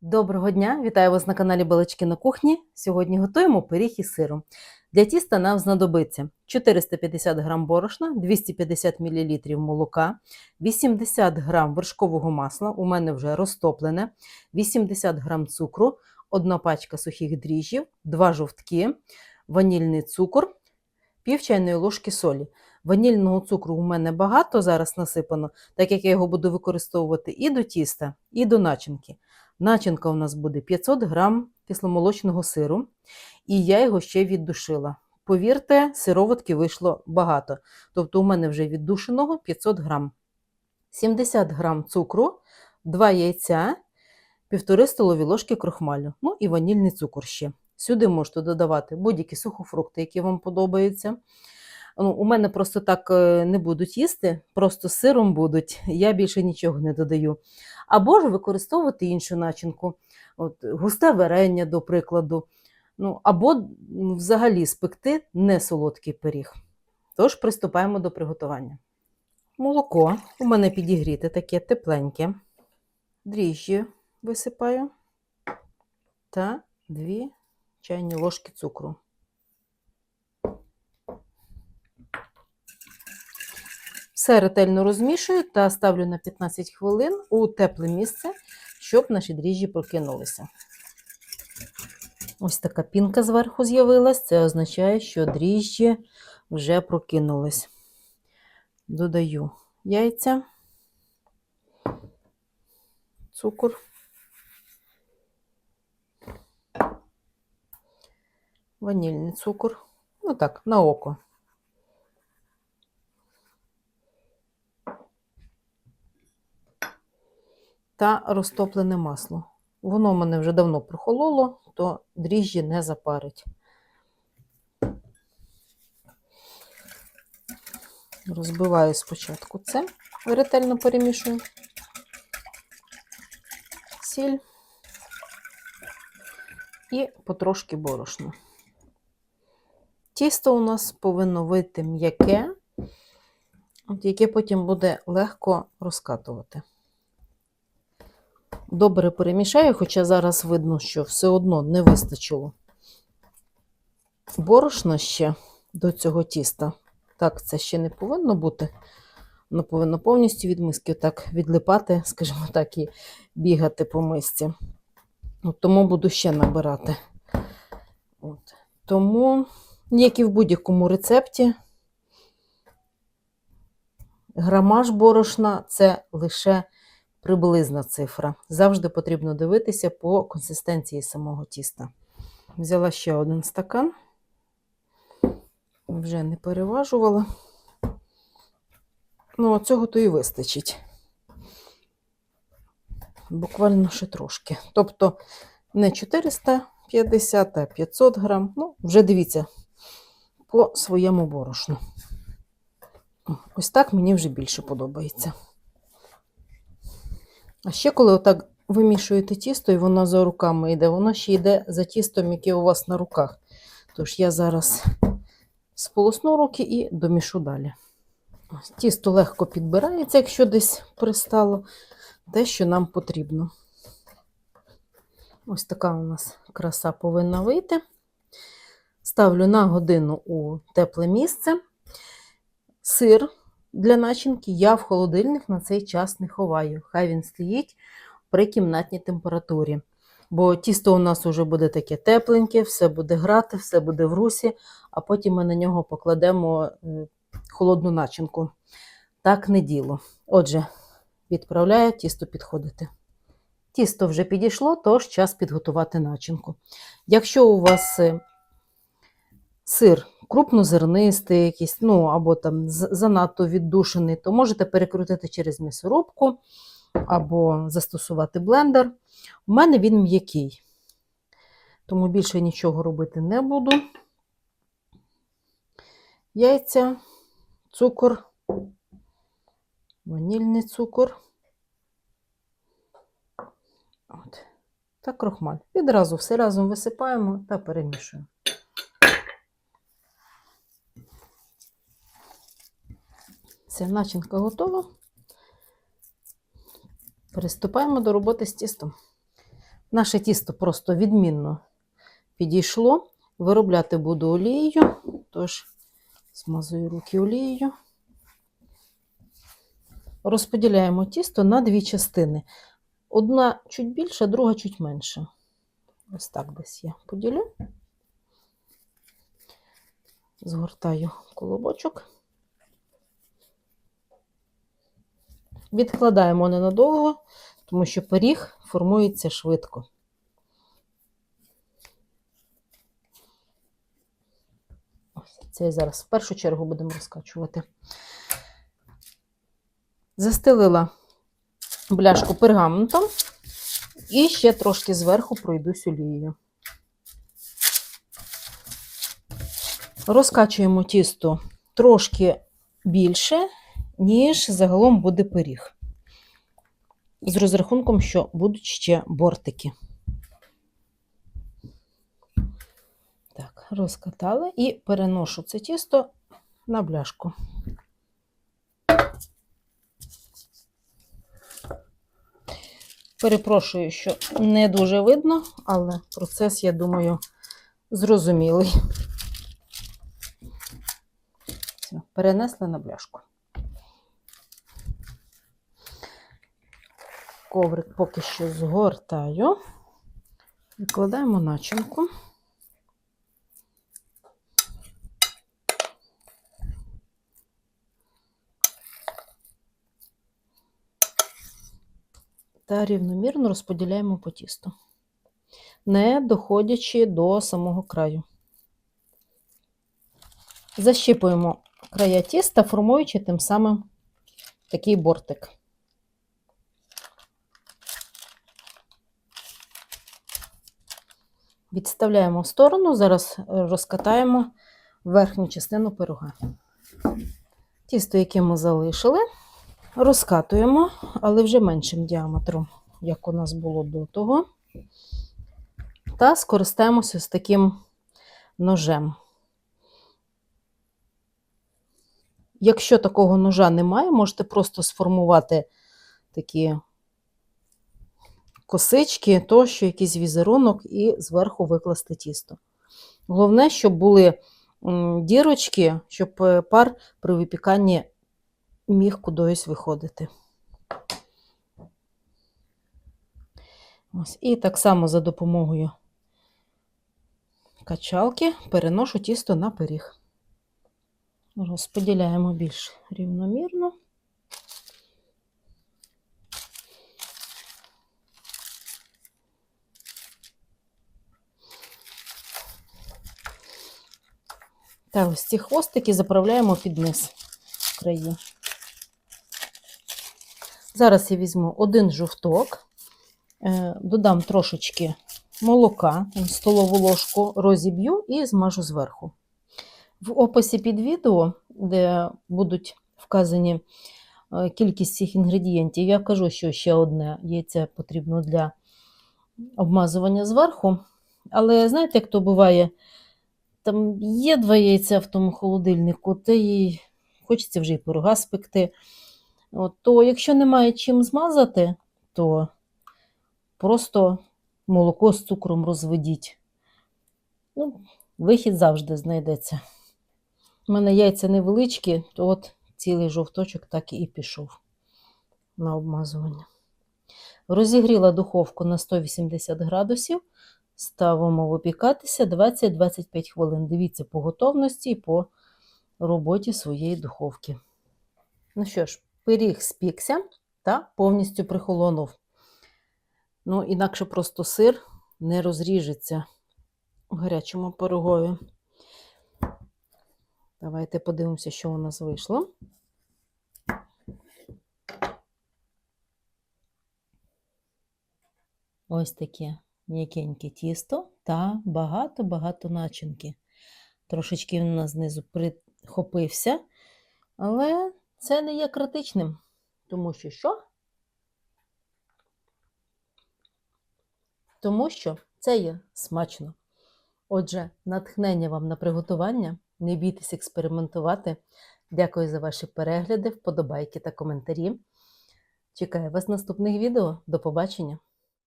Доброго дня! Вітаю вас на каналі Балачки на кухні. Сьогодні готуємо пиріг із сиром. Для тіста нам знадобиться 450 г борошна, 250 мл молока, 80 г вершкового масла, у мене вже розтоплене, 80 г цукру, одна пачка сухих дріжджів, 2 жовтки, ванільний цукор, пів чайної ложки солі. Ванільного цукру у мене багато зараз насипано, так як я його буду використовувати і до тіста, і до начинки. Начинка у нас буде 500 грам кисломолочного сиру, і я його ще віддушила. Повірте, сироватки вийшло багато. Тобто у мене вже віддушеного 500 грам. 70 грам цукру, 2 яйця, 1,5 столові ложки крохмалю, ну і ванільний цукор ще. Сюди можете додавати будь-які сухофрукти, які вам подобаються. Ну, у мене просто так е, не будуть їсти, просто сиром будуть. Я більше нічого не додаю. Або ж використовувати іншу начинку, От, густе варення, до прикладу. Ну, або взагалі спекти не солодкий пиріг. Тож приступаємо до приготування. Молоко у мене підігріте таке тепленьке. Дріжджі висипаю та 2 чайні ложки цукру. Все ретельно розмішую та ставлю на 15 хвилин у тепле місце, щоб наші дріжджі прокинулися. Ось така пінка зверху з'явилась. Це означає, що дріжджі вже прокинулись. Додаю яйця, цукор, ванільний цукор. Ну так, на око. Та розтоплене масло. Воно мене вже давно прохололо, то дріжджі не запарить. Розбиваю спочатку це, ретельно перемішую. Сіль і потрошки борошна. Тісто у нас повинно вийти м'яке, яке потім буде легко розкатувати. Добре перемішаю, хоча зараз видно, що все одно не вистачило борошна ще до цього тіста. Так, це ще не повинно бути. Воно повинно повністю від миски так відлипати, скажімо так, і бігати по мисці. От Тому буду ще набирати. От. Тому, як і в будь-якому рецепті, грамаж борошна це лише приблизна цифра. Завжди потрібно дивитися по консистенції самого тіста. Взяла ще один стакан, вже не переважувала. Ну, цього то і вистачить. Буквально ще трошки. Тобто не 450, а 500 грам. Ну, вже дивіться, по своєму борошну. Ось так мені вже більше подобається. А ще коли отак вимішуєте тісто, і воно за руками йде, воно ще йде за тістом, яке у вас на руках. Тож я зараз сполосну руки і домішу далі. Тісто легко підбирається, якщо десь пристало, те, що нам потрібно. Ось така у нас краса повинна вийти. Ставлю на годину у тепле місце. Сир для начинки я в холодильник на цей час не ховаю. Хай він стоїть при кімнатній температурі. Бо тісто у нас вже буде таке тепленьке, все буде грати, все буде в русі, а потім ми на нього покладемо е, холодну начинку. Так не діло. Отже, відправляю тісто підходити. Тісто вже підійшло, тож час підготувати начинку. Якщо у вас е, сир крупнозернистий, якийсь, ну або там занадто віддушений, то можете перекрутити через м'ясорубку або застосувати блендер. У мене він м'який, тому більше нічого робити не буду. Яйця, цукор, ванільний цукор. От. Та крохмаль. Відразу все разом висипаємо та перемішуємо. Все, начинка готова. Приступаємо до роботи з тістом. Наше тісто просто відмінно підійшло. Виробляти буду олією, тож змазую руки олією. Розподіляємо тісто на дві частини. Одна чуть більша, друга чуть менша. Ось так десь я поділю. Згортаю колобочок. Відкладаємо ненадовго, тому що пиріг формується швидко. Ось це зараз в першу чергу будемо розкачувати. Застелила бляшку пергаментом і ще трошки зверху пройдусь олією. Розкачуємо тісто трошки більше, ніж загалом буде пиріг. З розрахунком, що будуть ще бортики. Так, розкатали і переношу це тісто на бляшку. Перепрошую, що не дуже видно, але процес, я думаю, зрозумілий. Все, перенесли на бляшку. Коврик поки що згортаю. Викладаємо начинку. Та рівномірно розподіляємо по тісту, не доходячи до самого краю. Защіпуємо края тіста, формуючи тим самим такий бортик. Відставляємо в сторону, зараз розкатаємо верхню частину пирога. Тісто, яке ми залишили, розкатуємо, але вже меншим діаметром, як у нас було до того. Та скористаємося з таким ножем. Якщо такого ножа немає, можете просто сформувати такі косички, тощо, якийсь візерунок, і зверху викласти тісто. Головне, щоб були дірочки, щоб е, пар при випіканні міг кудись виходити. Ось. І так само за допомогою качалки переношу тісто на пиріг. Розподіляємо більш рівномірно. Та ось ці хвостики заправляємо під низ краї. Зараз я візьму один жовток, е, додам трошечки молока, столову ложку розіб'ю і змажу зверху. В описі під відео, де будуть вказані е, кількість цих інгредієнтів, я кажу, що ще одне яйце потрібно для обмазування зверху. Але знаєте, як то буває, там є два яйця в тому холодильнику, та й хочеться вже і пирога спекти. От, То якщо немає чим змазати, то просто молоко з цукром розведіть. Ну, Вихід завжди знайдеться. У мене яйця невеличкі, то от цілий жовточок так і пішов на обмазування. Розігріла духовку на 180 градусів, ставимо випікатися 20-25 хвилин. Дивіться по готовності і по роботі своєї духовки. Ну що ж, пиріг спікся та повністю прихолонув. Ну, інакше просто сир не розріжеться у гарячому пирогові. Давайте подивимося, що у нас вийшло. Ось таке м'якеньке тісто та багато-багато начинки. Трошечки він нас знизу прихопився, але це не є критичним, тому що що? Тому що це є смачно. Отже, натхнення вам на приготування. Не бійтесь експериментувати. Дякую за ваші перегляди, вподобайки та коментарі. Чекаю вас наступних відео. До побачення!